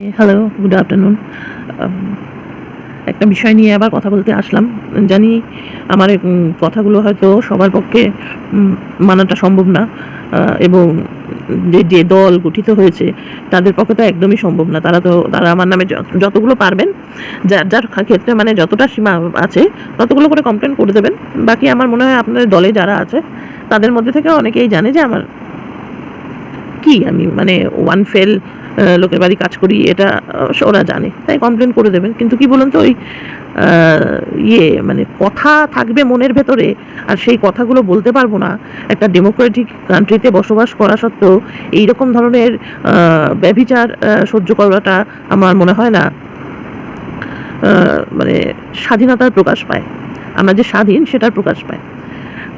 Hello good afternoon একটা বিষয় নিয়ে আবার কথা বলতে আসলাম। জানি আমার কথাগুলো হয়তো সবার পক্ষে মানাটা সম্ভব না এবং যে যে দল গঠিত হয়েছে, তাদের পক্ষে তো একদমই সম্ভব না। তারা তো, তারা আমার নামে যতগুলো পারবেন, যার যার ক্ষেত্রে মানে যতটা সীমা আছে, ততগুলো করে কমপ্লেন করে দেবেন। বাকি আমার মনে হয় আপনাদের দলে যারা আছে, তাদের মধ্যে থেকে অনেকেই জানে যে আমার কি, আমি মানে ওয়ান ফেল লোকের বাড়ি কাজ করি এটা ওরা জানে। তাই কমপ্লেন করে দেবেন। কিন্তু কি বলুন তো ওই ইয়ে মানে কথা থাকবে মনের ভেতরে আর সেই কথাগুলো বলতে পারব না। একটা ডেমোক্রেটিক কান্ট্রিতে বসবাস করা সত্ত্বেও এইরকম ধরনের আহ, ব্যভিচার সহ্য করাটা আমার মনে হয় না মানে স্বাধীনতার প্রকাশ পায়। আমরা যে স্বাধীন সেটার প্রকাশ পায়।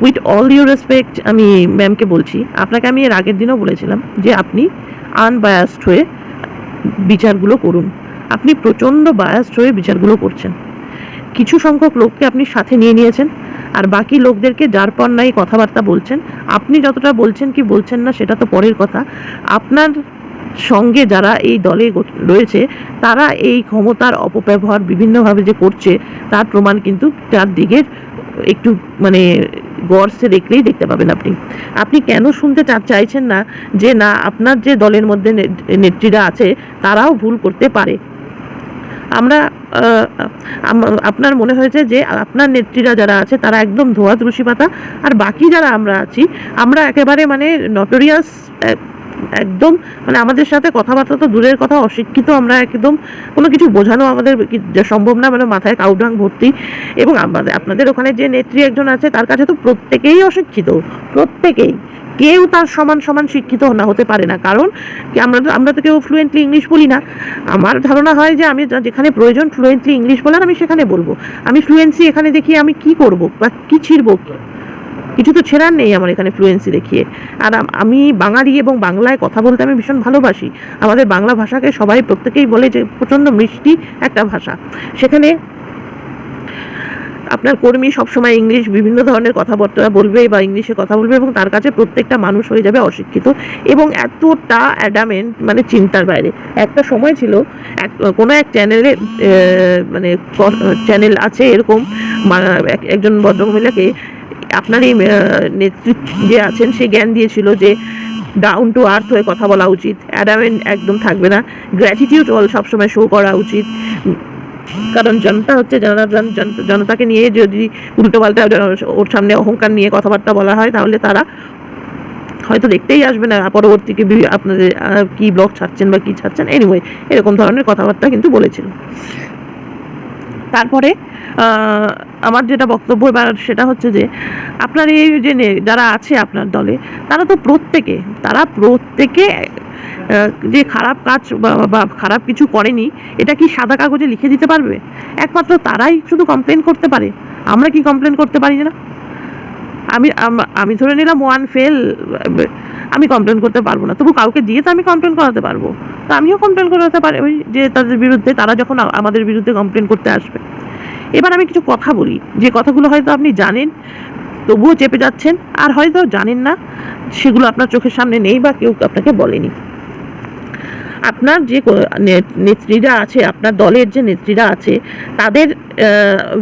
উইথ অল ইউর রেসপেক্ট আমি ম্যামকে বলছি আপনাকে আমি এর আগের দিনও বলেছিলাম যে আপনি আনবায়াসড হয়ে বিচারগুলো করুন। আপনি প্রচণ্ড বায়াসড হয়ে বিচারগুলো করছেন। কিছু সংখ্যক লোককে আপনি সাথে নিয়ে নিয়েছেন আর বাকি লোকদেরকে যার পর নাই কথাবার্তা বলছেন, আপনি যতটা বলছেন কি বলছেন না সেটা তো পরের কথা। আপনার সঙ্গে যারা এই দলে রয়েছে, তারা এই ক্ষমতার অপব্যবহার বিভিন্নভাবে যে করছে, তার প্রমাণ কিন্তু তার দিকের একটু মানে গড়সে দেখলেই দেখতে পাবেন আপনি। আপনি কেন শুনতে চাইছেন না যে না, আপনার যে দলের মধ্যে নেত্রীরা আছে, তারাও ভুল করতে পারে? আমরা আপনার মনে হয়েছে যে আপনার নেত্রীরা যারা আছে, তারা একদম ধোয়া তুলসী পাতা, আর বাকি যারা আমরা আছি, আমরা একেবারে মানে নটোরিয়াস একদম মানে আমাদের সাথে কথাবার্তা তো দূরের কথা, অশিক্ষিত আমরা একদম, কোনো কিছু বোঝানো আমাদের সম্ভব না মানে মাথায় কাউডাং ভর্তি। এবং আমাদের, আপনাদের ওখানে যে নেত্রী একজন আছে, তার কাছে তো প্রত্যেকেই অশিক্ষিত, প্রত্যেকেই। কেউ তার সমান সমান শিক্ষিত না হতে পারে না, কারণ আমরা তো আমরা তো কেউ ফ্লুয়েন্টলি ইংলিশ বলি না। আমার ধারণা হয় যে আমি যেখানে প্রয়োজন ফ্লুয়েন্টলি ইংলিশ বলার আমি সেখানে বলব। আমি ফ্লুয়েন্সি এখানে দেখিয়ে আমি কি করব বা কি ছিড়বো? কিছু তো ছেড়ার নেই আমার এখানে ফ্লুয়েন্সি দেখিয়ে। আর আমি বাঙালি এবং বাংলায় কথা বলতে আমি ভীষণ ভালোবাসি। আমাদের বাংলা ভাষাকে সবাই প্রত্যেকেই বলে যে, প্রচণ্ড মিষ্টি একটা ভাষা। সেখানে আপনার কর্মী সবসময় ইংলিশ বিভিন্ন ধরনের কথাবার্তা বলবে বা ইংলিশে কথা বলবে এবং তার কাছে প্রত্যেকটা মানুষ হয়ে যাবে অশিক্ষিত এবং এতটা অ্যাডামেন্ট মানে চিন্তার বাইরে। একটা সময় ছিল, এক কোনো এক চ্যানেলে মানে চ্যানেল আছে এরকম একজন ভদ্রমহিলাকে আপনার এই নেতৃত্ব যে আছেন, সে জ্ঞান দিয়েছিল যে ডাউন টু আর্থ হয়ে কথা বলা উচিত। অ্যাডামেন্ট একদম থাকবে না। গ্র্যাটিটিউড অল সবসময় শো করা উচিত। কারণ জনতা হচ্ছে জনতাকে নিয়ে যদি উল্টোপাল্টা ওর সামনে অহংকার নিয়ে কথাবার্তা বলা হয়, তাহলে তারা হয়তো দেখতেই আসবে না পরবর্তীকে আপনাদের কি ব্লগ ছাড়ছেন বা কি ছাড়ছেন। এনিওয়ে এরকম ধরনের কথাবার্তা কিন্তু বলেছিল। তারপরে আমার যেটা বক্তব্য এবার সেটা হচ্ছে যে আপনার এই যে যারা আছে আপনার দলে, তারা তো প্রত্যেকে, তারা প্রত্যেকে যে খারাপ কাজ বা- খারাপ কিছু করেনি, এটা কি সাদা কাগজে লিখে দিতে পারবে? একমাত্র তারাই শুধু কমপ্লেন করতে পারে। আমরা কি কমপ্লেন করতে পারি না? আমি আমি ধরে নিলাম ওয়ান ফেল আমি কমপ্লেন করতে পারব না। তবু কাউকে দিয়ে তো আমি কমপ্লেন করাতে পারব। তো আমিও কমপ্লেন করাতে পারি যে তাদের বিরুদ্ধে, তারা যখন আমাদের বিরুদ্ধে কমপ্লেন করতে আসবে। এবার আমি কিছু কথা বলি। যে কথাগুলো হয়তো আপনি জানেন, তবুও চেপে যাচ্ছেন, আর হয়তো জানেন না, সেগুলো আপনার চোখের সামনে নেই বা কেউ আপনাকে বলেনি। আপনার যে নেত্রীরা আছে, আপনার দলের যে নেত্রীরা আছে, তাদের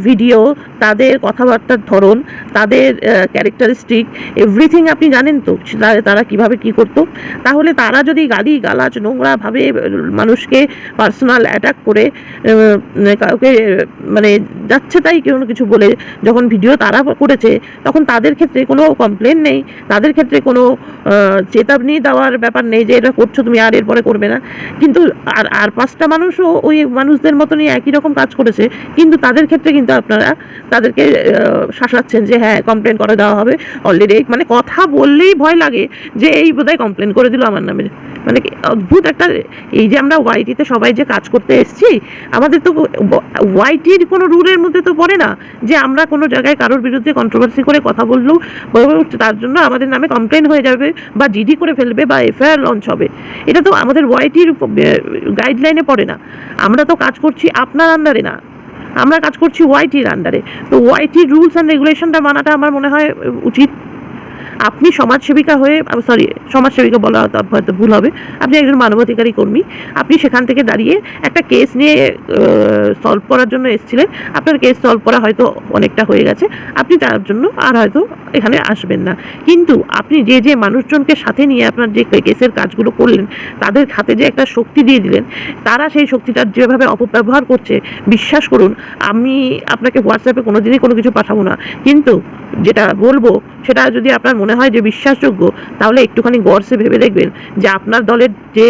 ভিডিও তাদের কথাবার্তার ধরন, তাদের ক্যারেক্টারিস্টিক এভরিথিং আপনি জানেন তো তারা- কীভাবে কি করতো? তাহলে তারা যদি গালি গালাজ নোংরাভাবে, মানুষকে পার্সোনাল অ্যাটাক করে কাউকে মানে যাচ্ছে তাই কোনো কিছু বলে, যখন ভিডিও তারা করেছে, তখন তাদের ক্ষেত্রে কোনো কমপ্লেন নেই, তাদের ক্ষেত্রে কোনো চেতাবনী দেওয়ার ব্যাপার নেই যে এটা করছ তুমি আর এরপরে করবে না। কিন্তু আর আর পাঁচটা মানুষও ওই মানুষদের মতনই একই রকম কাজ করেছে, কিন্তু তাদের ক্ষেত্রে কিন্তু আপনারা তাদেরকে শাসাচ্ছেন যে হ্যাঁ কমপ্লেন করে দেওয়া হবে। অলরেডি মানে কথা বললেই ভয় লাগে যে এই বোধহয় কমপ্লেন করে দিল আমার নামে। মানে অদ্ভুত একটা, এই যে আমরা ওয়াইটিতে সবাই যে কাজ করতে এসেছি, আমাদের তো ওয়াইটির কোনো রুলের মধ্যে তো পড়ে না যে আমরা কোনো জায়গায় কারোর বিরুদ্ধে কন্ট্রোভার্সি করে কথা বললেও তার জন্য আমাদের নামে কমপ্লেন হয়ে যাবে বা জিডি করে ফেলবে বা এফআইআর লঞ্চ হবে। এটা তো আমাদের ওয়াইটির গাইডলাইনে পড়ে না। আমরা তো কাজ করছি আপনার আন্ডারে না। আমরা কাজ করছি ওয়াইটির আন্ডারে তো ওয়াইটির রুলস অ্যান্ড রেগুলেশনটা মানাটা আমার মনে হয় উচিত। আপনি সমাজসেবিকা হয়ে সরি সমাজসেবিকা বলা হয়তো ভুল হবে। আপনি একজন মানবাধিকারী কর্মী। আপনি সেখান থেকে দাঁড়িয়ে একটা কেস নিয়ে সলভ করার জন্য এসেছিলেন। আপনার কেস সলভ করা হয়তো অনেকটা হয়ে গেছে। আপনি তার জন্য আর হয়তো এখানে আসবেন না। কিন্তু আপনি যে যে মানুষজনকে সাথে নিয়ে আপনার যে কেসের কাজগুলো করলেন, তাদের হাতে যে একটা শক্তি দিয়ে দিলেন, তারা সেই শক্তিটার যেভাবে অপব্যবহার করছে, বিশ্বাস করুন, আমি আপনাকে হোয়াটসঅ্যাপে কোনো দিনই কোনো কিছু পাঠাবো না। কিন্তু যেটা বলব, সেটা যদি আপনার মনে হয় যে বিশ্বাসযোগ্য, তাহলে একটুখানি গর্সে ভেবে দেখবেন যে আপনার দলের যে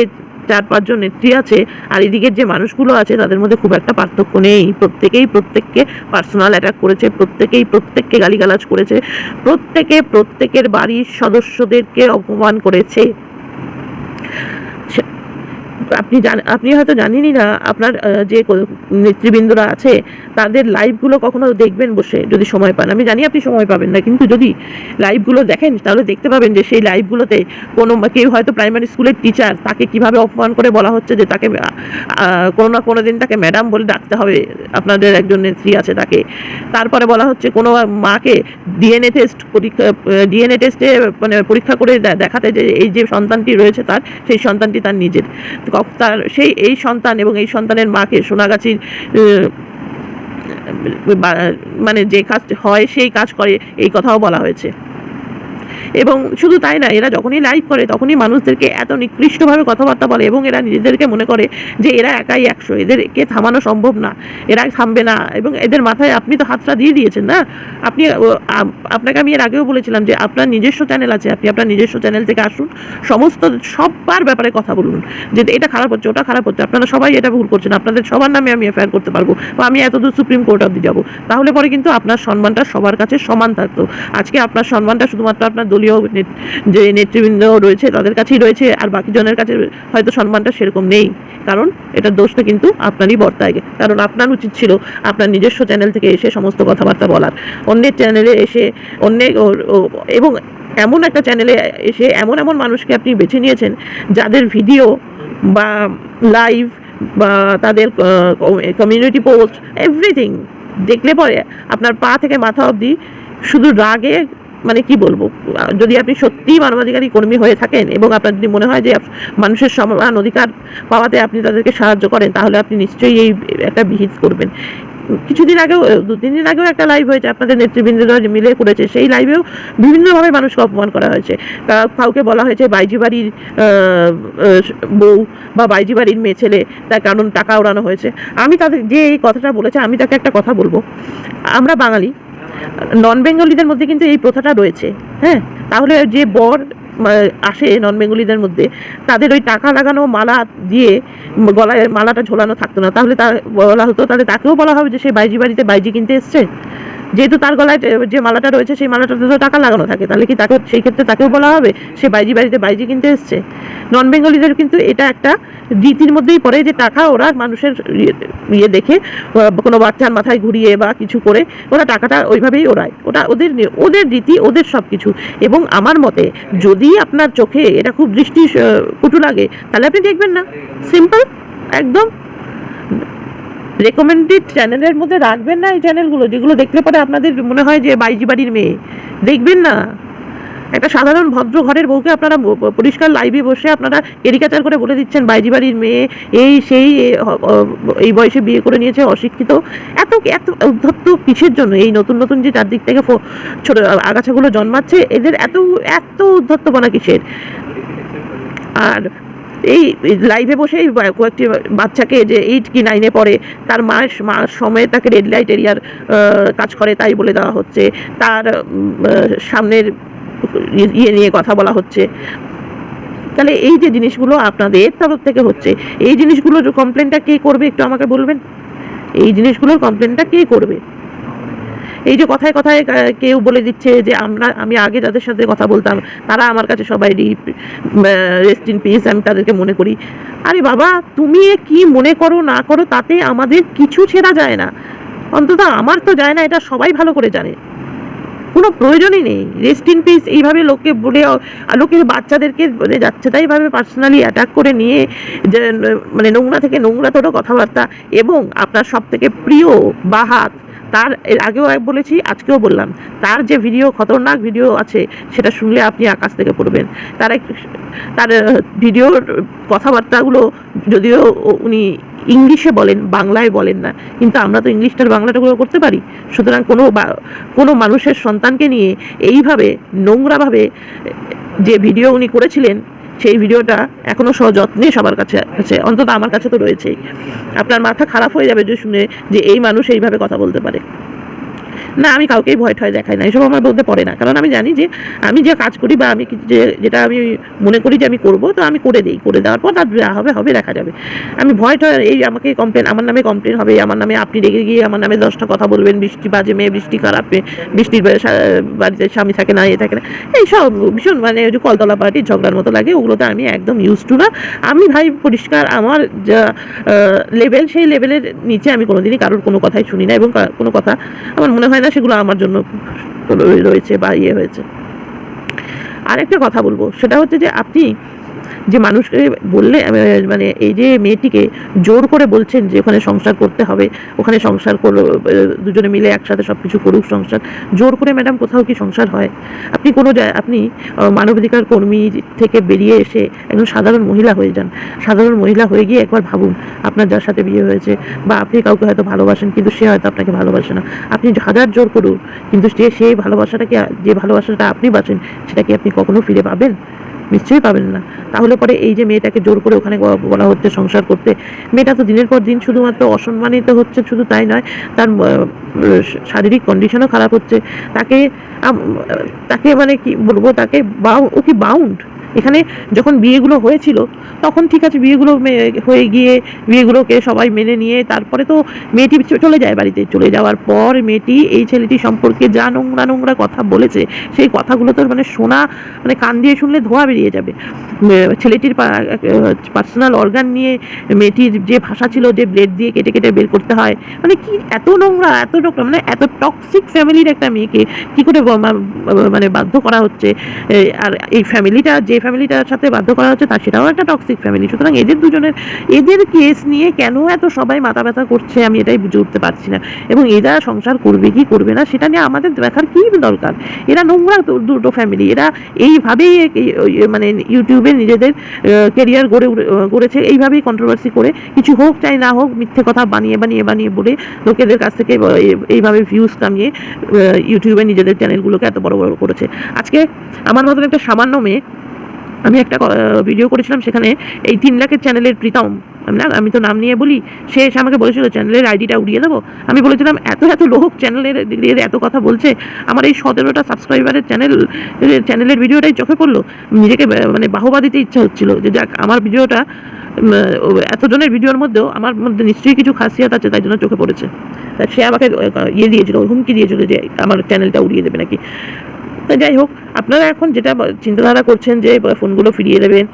চার পাঁচজন নেত্রী আছে আর এদিকের যে মানুষগুলো আছে, তাদের মধ্যে খুব একটা পার্থক্য নেই। প্রত্যেকেই প্রত্যেককে পার্সোনাল অ্যাটাক করেছে, প্রত্যেকেই প্রত্যেককে গালিগালাজ করেছে, প্রত্যেকে প্রত্যেকের বাড়ির সদস্যদেরকে অপমান করেছে। আপনি জান, আপনি হয়তো জানেনই না, আপনার যে নেতৃবৃন্দরা আছে, তাদের লাইভগুলো কখনো দেখবেন বসে যদি সময় পান। আমি জানি আপনি সময় পাবেন না, কিন্তু যদি লাইভগুলো দেখেন, তাহলে দেখতে পাবেন যে সেই লাইভগুলোতে কোনো কেউ হয়তো প্রাইমারি স্কুলের টিচার তাকে কীভাবে অপমান করে বলা হচ্ছে যে তাকে কোনো না কোনো দিন তাকে ম্যাডাম বলে ডাকতে হবে, আপনাদের একজন নেত্রী আছে তাকে। তারপরে বলা হচ্ছে কোনো মাকে ডিএনএ টেস্ট পরীক্ষা ডিএনএ টেস্টে মানে পরীক্ষা করে দেখাতে যে এই যে সন্তানটি রয়েছে তার, সেই সন্তানটি তার নিজের। তার সেই, এই সন্তান এবং এই সন্তানের মাকে সোনাগাছির মানে যে কাজ হয়, সেই কাজ করে, এই কথাও বলা হয়েছে। এবং শুধু তাই না, এরা যখনই লাইভ করে তখনই মানুষদেরকে এত নিকৃষ্টভাবে কথাবার্তা বলে এবং এরা নিজেদেরকে মনে করে যে এরা একাই একশো, এদেরকে থামানো সম্ভব না, এরা থামবে না এবং এদের মাথায় আপনি তো হাতটা দিয়ে দিয়েছেন না? আপনি আপনাকে আমি এর আগেও বলেছিলাম যে আপনার নিজস্ব চ্যানেল আছে, আপনি আপনার নিজস্ব চ্যানেল থেকে আসুন, সমস্ত সবার ব্যাপারে কথা বলুন, যে এটা খারাপ হচ্ছে, ওটা খারাপ হচ্ছে, আপনারা সবাই এটা ভুল করছেন, আপনাদের সবার নামে আমি এফআইআর করতে পারব বা আমি এতদূর সুপ্রিম কোর্ট অব্দি যাব। তাহলে পরে কিন্তু আপনার সম্মানটা সবার কাছে সমান থাকতো। আজকে আপনার সম্মানটা শুধুমাত্র আপনার দলীয় নেত- যে নেতৃবৃন্দ রয়েছে তাদের কাছেই রয়েছে, আর বাকি জনের কাছে হয়তো সম্মানটা সেরকম নেই। কারণ এটার দোষটা কিন্তু আপনারই বর্তায়। কারণ আপনার উচিত ছিল আপনার নিজস্ব চ্যানেল থেকে এসে সমস্ত কথাবার্তা বলার। অন্যের চ্যানেলে এসে ও- এবং এমন একটা চ্যানেলে এসে এমন এমন মানুষকে আপনি বেছে নিয়েছেন, যাদের ভিডিও বা লাইভ বা তাদের কমিউনিটি পোস্ট এভরিথিং দেখলে পরে আপনার পা থেকে মাথা অবধি শুধু রাগে মানে কি বলব, যদি আপনি সত্যিই মানবাধিকারী কর্মী হয়ে থাকেন এবং আপনার যদি মনে হয় যে মানুষের সমান অধিকার পাওয়াতে আপনি তাদেরকে সাহায্য করেন, তাহলে আপনি নিশ্চয়ই এই একটা বিহিত করবেন। কিছুদিন আগেও, দু, তিন দিন আগেও একটা লাইভ হয়েছে, আপনাদের নেতৃবৃন্দরা মিলে করেছে, সেই লাইভেও বিভিন্নভাবে মানুষকে অপমান করা হয়েছে। কাউকে বলা হয়েছে বাইজি বাড়ির বউ বা বাইজি বাড়ির মেয়ে ছেলে, তার কারণ টাকা ওড়ানো হয়েছে। আমি তাদের, যে এই কথাটা বলেছে, আমি তাকে একটা কথা বলব। আমরা বাঙালি নন বেঙ্গলিদের মধ্যে কিন্তু এই প্রথাটা রয়েছে হ্যাঁ? তাহলে যে বর আসে নন বেঙ্গলিদের মধ্যে, তাদের ওই টাকা লাগানো মালা দিয়ে গলায় মালাটা ঝোলানো থাকতো না। তাহলে তা, বলা হতো, তাহলে তাকেও বলা হবে যে সে বাইজি বাড়িতে বাইজি কিনতে এসছে। যেহেতু তার গলায় যে- মালাটা রয়েছে, সেই মালাটাতে তো টাকা লাগানো থাকে। তাহলে কি তাকে, সেই ক্ষেত্রে তাকেও বলা হবে? সে বাইজি বাড়িতে বাইজি কিনতে এসছে। নন বেঙ্গলিদের কিন্তু এটা একটা রীতির মধ্যেই পড়ে যে টাকা ওরা মানুষের ইয়ে- ইয়ে দেখে কোনো বাচ্চার মাথায় ঘুরিয়ে বা কিছু করে ওরা টাকাটা ওইভাবেই ওড়ায়। ওটা ওদের ওদের রীতি, ওদের সব কিছু এবং আমার মতে যদি আপনার চোখে এটা খুব দৃষ্টি কুটু লাগে, তাহলে আপনি দেখবেন না। সিম্পল, একদম। রেকমেন্ডেড চ্যানেলের মধ্যে রাখবেন না এই চ্যানেলগুলো যেগুলো দেখলে পরে আপনাদের মনে হয় যে বাইজি বাড়ির মেয়ে। দেখবেন না? একটা সাধারণ ভদ্র ঘরের বউকে আপনারা পরিষ্কার লাইভে বসে আপনারা ক্যারিকাচার করে বলে দিচ্ছেন, বাইজি বাড়ির মেয়ে, এই, সেই এই বয়সে বিয়ে করে নিয়েছে, অশিক্ষিত। এত এত উদ্ধত্ত কিসের জন্য? এই নতুন নতুন যে চারদিক থেকে ছোট আগাছাগুলো জন্মাচ্ছে, এদের এত এত উদ্ধত্তপনা কিসের? আর এই লাইভে বসে কয়েকটি বাচ্চাকে যে এইট কি নাইনে পড়ে, তার মাস মা সময়ে তাকে রেড লাইট এরিয়ার কাজ করে তাই বলে দেওয়া হচ্ছে। তার সামনের ইয়ে নিয়ে কথা বলা হচ্ছে। তাহলে এই যে জিনিসগুলো আপনাদের তরফ থেকে হচ্ছে, এই জিনিসগুলোর কমপ্লেনটা কে করবে একটু আমাকে বলবেন? এই জিনিসগুলোর কমপ্লেনটা কে করবে? এই যে কথায় কথায় কেউ বলে দিচ্ছে যে আমরা, আমি আগে যাদের সাথে কথা বলতাম, তারা আমার কাছে সবাই রেস্ট ইন পিস আমি তাদেরকে মনে করি। আরে বাবা, তুমি কি মনে করো, না করো, তাতে আমাদের কিছু ছেড়া যায় না। অন্তত আমার তো যায় না, এটা সবাই ভালো করে জানে। কোনো প্রয়োজনই নেই। রেস্ট ইন পিস এইভাবে লোককে বলে লোকের বাচ্চাদেরকে বলে যাচ্ছে তাই ভাবে পার্সোনালি অ্যাটাক করে নিয়ে যে মানে নোংরা থেকে নোংরা নোংরাতর কথাবার্তা। এবং আপনার সব থেকে প্রিয় বাহাত তার, এর আগেও বলেছি, আজকেও বললাম, তার যে ভিডিও, খতরনাক ভিডিও আছে, সেটা শুনলে আপনি আকাশ থেকে পড়বেন। তার তার ভিডিওর কথাবার্তাগুলো যদিও উনি ইংলিশে বলেন, বাংলায় বলেন না, কিন্তু আমরা তো ইংলিশটার বাংলাটাগুলো করতে পারি। সুতরাং কোনো কোনো মানুষের সন্তানকে নিয়ে এইভাবে নোংরাভাবে যে ভিডিও উনি করেছিলেন সেই ভিডিওটা এখনও সযত্নে সবার কাছে আছে, অন্তত আমার কাছে তো রয়েছেই। আপনার মাথা খারাপ হয়ে যাবে যে শুনে যে এই মানুষ এইভাবে কথা বলতে পারে। না, আমি কাউকেই ভয় ঠয় দেখাই না, এসব আমার বলতে পড়ে না। কারণ আমি জানি যে আমি যে কাজ করি বা আমি যে, যেটা আমি মনে করি যে আমি করব, তো আমি করে দিই, করে দেওয়ার পর তার হবে হবে, দেখা যাবে। আমি ভয় টয় এই আমাকে কমপ্লেন আমার নামে কমপ্লেন হবে, আমার নামে আপনি রেগে গিয়ে আমার নামে দশটা কথা বলবেন, বৃষ্টি বাজে, মেয়ে বৃষ্টি খারাপ মেয়ে বৃষ্টির বাড়িতে স্বামী থাকে না, এ থাকে না, এইসব ভীষণ মানে ওই যে কলতলা পার্টির ঝগড়ার মতো লাগে, ওগুলোতে আমি একদম ইউজ টু না। আমি ভাই পরিষ্কার, আমার যা লেভেল সেই লেভেলের নিচে আমি কোনোদিনই কারোর কোনো কথাই শুনি না এবং কোনো কথা আমার মনে হয় না সেগুলো আমার জন্য রয়েছে বা ইয়ে হয়েছে। আরেকটা কথা বলব সেটা হচ্ছে যে আপনি যে মানুষকে বললে মানে এই যে মেয়েটিকে জোর করে বলছেন যে ওখানে সংসার করতে হবে, ওখানে সংসার করো দুজনে মিলে একসাথে সব কিছু করুক সংসার, জোর করে ম্যাডাম কোথাও কি সংসার হয়? আপনি কোনো আপনি মানবাধিকার কর্মী থেকে বেরিয়ে এসে একজন সাধারণ মহিলা হয়ে যান। সাধারণ মহিলা হয়ে গিয়ে একবার ভাবুন, আপনার যার সাথে বিয়ে হয়েছে, বা আপনি কাউকে হয়তো ভালোবাসেন, কিন্তু সে হয়তো আপনাকে ভালোবাসে না। আপনি হাজার জোর করুন, কিন্তু সে সেই ভালোবাসাটাকে, যে ভালোবাসাটা আপনি বাঁচেন, সেটা কি আপনি কখনো ফিরে পাবেন? নিশ্চয়ই পাবেন না। তাহলে পরে এই যে মেয়েটাকে জোর করে ওখানে বলা হচ্ছে সংসার করতে, মেয়েটা তো দিনের পর দিন শুধুমাত্র অসম্মানিত হচ্ছে, শুধু তাই নয়, তার শারীরিক কন্ডিশনও খারাপ হচ্ছে। তাকে তাকে মানে কি বলব, তাকে বাউ ও কি বাউন্ড এখানে যখন বিয়েগুলো হয়েছিল, তখন ঠিক আছে বিয়েগুলো হয়ে গিয়ে বিয়েগুলোকে সবাই মেনে নিয়ে তারপরে তো মেয়েটি চলে যায় বাড়িতে। চলে যাওয়ার পর মেয়েটি এই ছেলেটি সম্পর্কে যা নোংরা নোংরা কথা বলেছে, সেই কথাগুলো তো মানে শোনা মানে কান দিয়ে শুনলে ধোয়া বেরিয়ে যাবে। ছেলেটির পার্সোনাল অর্গান নিয়ে মেয়েটির যে ভাষা ছিল, যে ব্লেড দিয়ে কেটে কেটে বের করতে হয় মানে কি এত নোংরা এত নোংরা মানে এত টক্সিক ফ্যামিলির একটা মেয়েকে কি করে মানে বাধ্য করা হচ্ছে আর এই ফ্যামিলিটা যে ফ্যামিলিটার সাথে বাধ্য করা হচ্ছে তা সেটাও একটা টক্সিক ফ্যামিলি সুতরাং এদের দুজনের, এদের কেস নিয়ে কেন এত সবাই মাথা ব্যথা করছে আমি এটাই বুঝে উঠতে পারছি না। এবং এরা সংসার করবে কি করবে না, সেটা নিয়ে আমাদের দেখার কি দরকার? এরা নোংরা দুটো ফ্যামিলি এরা এইভাবেই মানে ইউটিউবে নিজেদের কেরিয়ার গড়ে গড়েছে। এইভাবেই কন্ট্রোভার্সি করে কিছু হোক চাই না হোক মিথ্যে কথা বানিয়ে বানিয়ে বানিয়ে বলে লোকেদের কাছ থেকে এইভাবে ভিউজ কামিয়ে ইউটিউবে নিজেদের চ্যানেলগুলোকে এত বড় বড় করেছে। আজকে আমার মতন একটা সামান্য মেয়ে আমি একটা ভিডিও করেছিলাম সেখানে এই তিন লাখের চ্যানেলের প্রীতম না, আমি তো নাম নিয়ে বলি, সে এসে আমাকে বলেছিল চ্যানেলের আইডিটা উড়িয়ে দেবো? আমি বলেছিলাম, এত এত লোক চ্যানেলের দিয়ে এত কথা বলছে, আমার এই সতেরোটা সাবস্ক্রাইবারের চ্যানেল চ্যানেলের ভিডিওটাই চোখে পড়ল। নিজেকে মানে বাহবা দিতে ইচ্ছা হচ্ছিল যে যাক, আমার ভিডিওটা এতজনের ভিডিওর মধ্যেও আমার মধ্যে নিশ্চয়ই কিছু খাসিয়াত আছে, তাই জন্য চোখে পড়েছে। সে আমাকে ইয়ে দিয়েছিল, হুমকি দিয়েছিল যে আমার চ্যানেলটা উড়িয়ে দেবে নাকি। তা যাই হোক আপনারা এখন যেটা চিন্তাধারা করছেন যে ফোনগুলো ফিরিয়ে দেবেন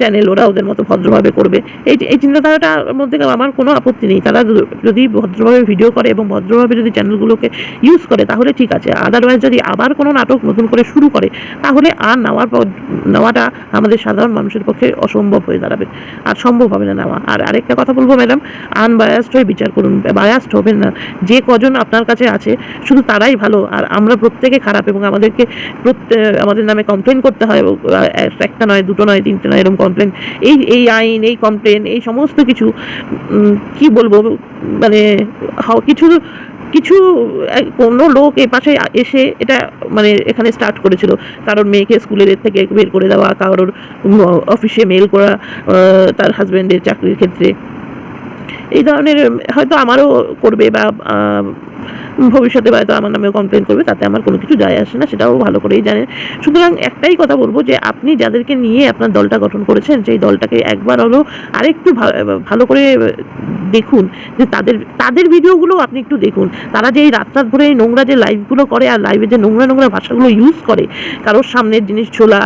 চ্যানেল ওরা ওদের মতো ভদ্রভাবে করবে, এই এই চিন্তাধারাটার মধ্যে আমার কোনো আপত্তি নেই। তারা যদি ভদ্রভাবে ভিডিও করে এবং ভদ্রভাবে যদি চ্যানেলগুলোকে ইউজ করে, তাহলে ঠিক আছে। আদারওয়াইজ যদি আবার কোনো নাটক নতুন করে শুরু করে, তাহলে আর নেওয়ার পর নেওয়াটা আমাদের সাধারণ মানুষের পক্ষে অসম্ভব হয়ে দাঁড়াবে। আর সম্ভব হবে না নেওয়া। আর আরেকটা কথা বলব ম্যাডাম আনবায়াসড হয়ে বিচার করুন। বায়াসড হবেন না। যে কজন আপনার কাছে আছে, শুধু তারাই ভালো। আর আমরা প্রত্যেকে খারাপ এবং আমাদেরকে প্রত্যে- আমাদের নামে কমপ্লেন করতে হয় একটা নয়, দুটো নয়, তিনটে নয়, এরকম কমপ্লেন এই এই আইন, এই কমপ্লেন এই সমস্ত কিছু কি বলব মানে কিছু কিছু কোনো লোক এ পাশে এসে এটা মানে এখানে স্টার্ট করেছিল। কারোর মেয়েকে স্কুলের থেকে বের করে দেওয়া, কারোর অফিসে মেল করা তার হাজব্যান্ডের চাকরির ক্ষেত্রে। এই ধরনের, হয়তো আমারও করবে বা ভবিষ্যতে হয়তো আমার নামেও কমপ্লেন করবে, তাতে আমার কোনো কিছু যায় আসে না, সেটাও ভালো করেই জানেন সুতরাং একটাই কথা বলব যে, আপনি যাদেরকে নিয়ে আপনার দলটা গঠন করেছেন, সেই দলটাকে একবার হলো আরেকটু ভালো করে দেখুন, যে তাদের তাদের ভিডিওগুলো আপনি একটু দেখুন। তারা যে এই রাত রাত ভরে এই নোংরা যে লাইভগুলো করে আর লাইভে যে নোংরা নোংরা ভাষাগুলো ইউজ করে, কারোর সামনের জিনিস ছোলা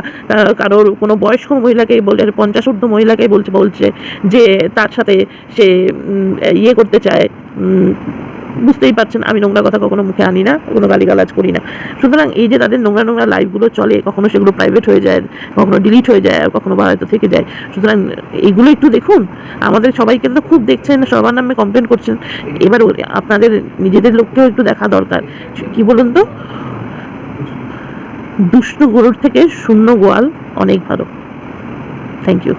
কারোর কোনো বয়স্ক মহিলাকে বলে পঞ্চাশ ঊর্ধ্ব মহিলাকে বলছে বলছে যে তার সাথে সে ইয়ে করতে চায় বুঝতেই পারছেন, আমি নোংরা কথা কখনো মুখে আনি না, কোনো গালিগালাজ করি না। সুতরাং এই যে তাদের নোংরা নোংরা লাইভগুলো চলে, কখনো সেগুলো প্রাইভেট হয়ে যায়, কখনো ডিলিট হয়ে যায়, আর কখনো বা হয়তো থেকে যায়। সুতরাং এইগুলো একটু দেখুন, আমাদের সবাইকে তো খুব দেখছেন, সবার নামে কমপ্লেন করছেন। এবার আপনাদের নিজেদের লোককেও একটু দেখা দরকার। কি বলুন তো? দুষ্ট গরুর থেকে শূন্য গোয়াল অনেক ভালো। Thank you